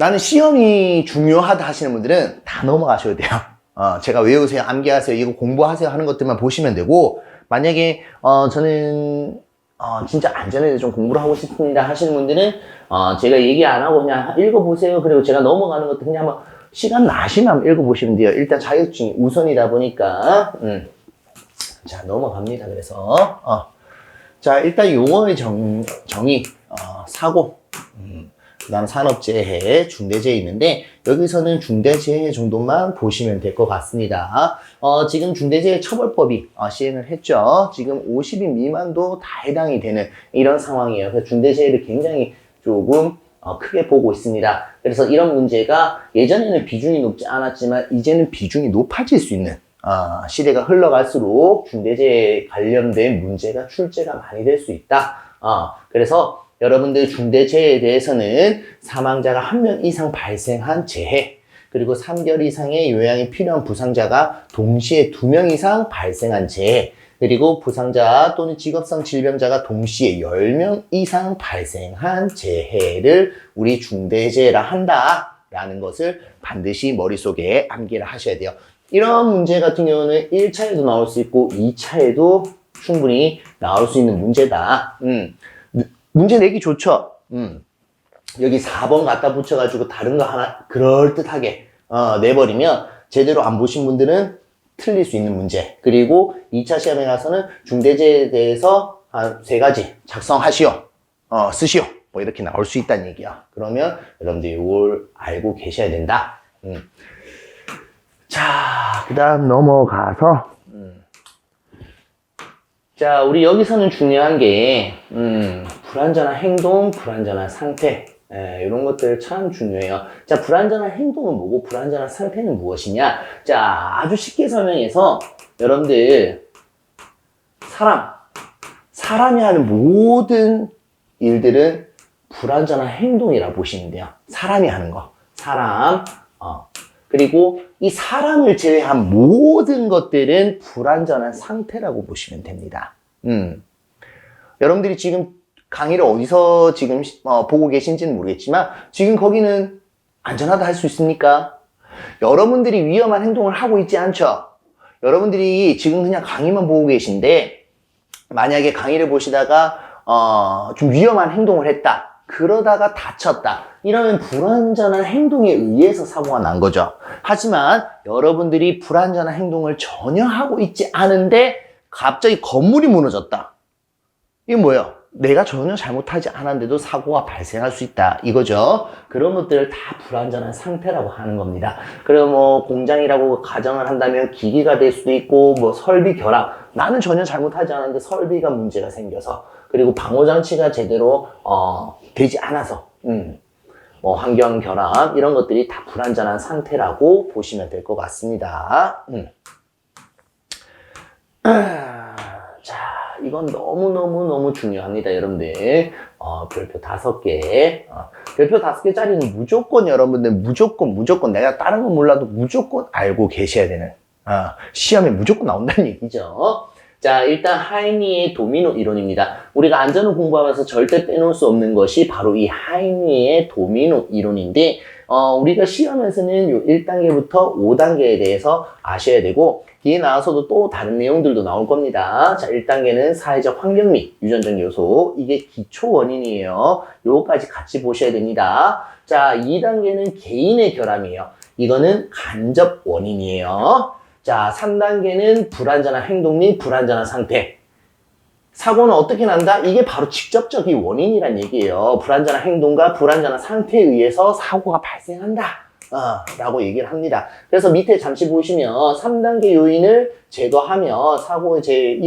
나는 시험이 중요하다 하시는 분들은 다 넘어가셔도 돼요. 어, 제가 외우세요, 암기하세요, 이거 공부하세요 하는 것들만 보시면 되고, 만약에, 어, 저는, 어, 진짜 안전에 좀 공부를 하고 싶습니다 하시는 분들은, 어, 제가 얘기 안 하고 그냥 읽어보세요. 그리고 제가 넘어가는 것도 그냥 한번 시간 나시면 읽어보시면 돼요. 일단 자격증이 우선이다 보니까, 음. 자, 넘어갑니다. 그래서, 어. 자, 일단 용어의 정, 정의, 어, 사고, 음, 그 다음 산업재해, 중대재해 있는데, 여기서는 중대재해 정도만 보시면 될 것 같습니다. 어, 지금 중대재해 처벌법이 어, 시행을 했죠. 지금 50인 미만도 다 해당이 되는 이런 상황이에요. 그래서 중대재해를 굉장히 조금 어, 크게 보고 있습니다. 그래서 이런 문제가 예전에는 비중이 높지 않았지만 이제는 비중이 높아질 수 있는 어, 시대가 흘러갈수록 중대재해 관련된 문제가 출제가 많이 될 수 있다. 어, 그래서 여러분들 중대재해에 대해서는 사망자가 한 명 이상 발생한 재해, 그리고 3개월 이상의 요양이 필요한 부상자가 동시에 두명 이상 발생한 재해, 그리고 부상자 또는 직업성 질병자가 동시에 10명 이상 발생한 재해를 우리 중대재해라 한다라는 것을 반드시 머릿속에 암기를 하셔야 돼요. 이런 문제 같은 경우는 1차에도 나올 수 있고 2차에도 충분히 나올 수 있는 문제다. 음. 문제 내기 좋죠. 음. 여기 4번 갖다 붙여가지고 다른 거 하나 그럴듯하게 어, 내버리면 제대로 안 보신 분들은 틀릴 수 있는 문제. 그리고 2차 시험에 가서는 중대재해에 대해서 한 세 가지 작성하시오. 어, 쓰시오. 뭐 이렇게 나올 수 있다는 얘기야. 그러면 여러분들 이걸 알고 계셔야 된다. 음. 자, 그 다음 넘어가서 음. 자, 우리 여기서는 중요한 게, 음, 불완전한 행동, 불완전한 상태. 예, 이런 것들 참 중요해요. 자, 불완전한 행동은 뭐고, 불완전한 상태는 무엇이냐? 자, 아주 쉽게 설명해서, 여러분들, 사람, 사람이 하는 모든 일들은 불완전한 행동이라 보시면 돼요. 사람이 하는 거. 사람, 어. 그리고 이 사람을 제외한 모든 것들은 불완전한 상태라고 보시면 됩니다. 음. 여러분들이 지금 강의를 어디서 지금 어, 보고 계신지는 모르겠지만 지금 거기는 안전하다 할 수 있습니까? 여러분들이 위험한 행동을 하고 있지 않죠? 여러분들이 지금 그냥 강의만 보고 계신데 만약에 강의를 보시다가 어, 좀 위험한 행동을 했다. 그러다가 다쳤다. 이러면 불완전한 행동에 의해서 사고가 난 거죠. 하지만 여러분들이 불완전한 행동을 전혀 하고 있지 않은데 갑자기 건물이 무너졌다. 이게 뭐예요? 내가 전혀 잘못하지 않았는데도 사고가 발생할 수 있다. 이거죠. 그런 것들을 다 불완전한 상태라고 하는 겁니다. 그리고 뭐 공장이라고 가정을 한다면 기기가 될 수도 있고 뭐 설비 결함. 나는 전혀 잘못하지 않았는데 설비가 문제가 생겨서 그리고 방호장치가 제대로 어, 되지 않아서 음, 뭐 환경 결함 이런 것들이 다 불완전한 상태라고 보시면 될 것 같습니다. 음. 자, 이건 너무너무너무 중요합니다, 여러분들. 어, 별표 다섯 개. 어, 별표 다섯 개짜리는 무조건 여러분들, 무조건, 무조건, 내가 다른 건 몰라도 무조건 알고 계셔야 되는, 어, 시험에 무조건 나온다는 얘기죠. 자, 일단 하이니의 도미노 이론입니다. 우리가 안전을 공부하면서 절대 빼놓을 수 없는 것이 바로 이 하이니의 도미노 이론인데, 어, 우리가 시험에서는 요 1단계부터 5단계에 대해서 아셔야 되고, 뒤에 나와서도 또 다른 내용들도 나올 겁니다. 자, 1단계는 사회적 환경 및 유전적 요소. 이게 기초 원인이에요. 요거까지 같이 보셔야 됩니다. 자, 2단계는 개인의 결함이에요. 이거는 간접 원인이에요. 자, 3단계는 불안전한 행동 및 불안전한 상태. 사고는 어떻게 난다? 이게 바로 직접적인 원인이란 얘기예요. 불안전한 행동과 불안전한 상태에 의해서 사고가 발생한다. 어, 라고 얘기를 합니다. 그래서 밑에 잠시 보시면 3단계 요인을 제거하며 사고의 제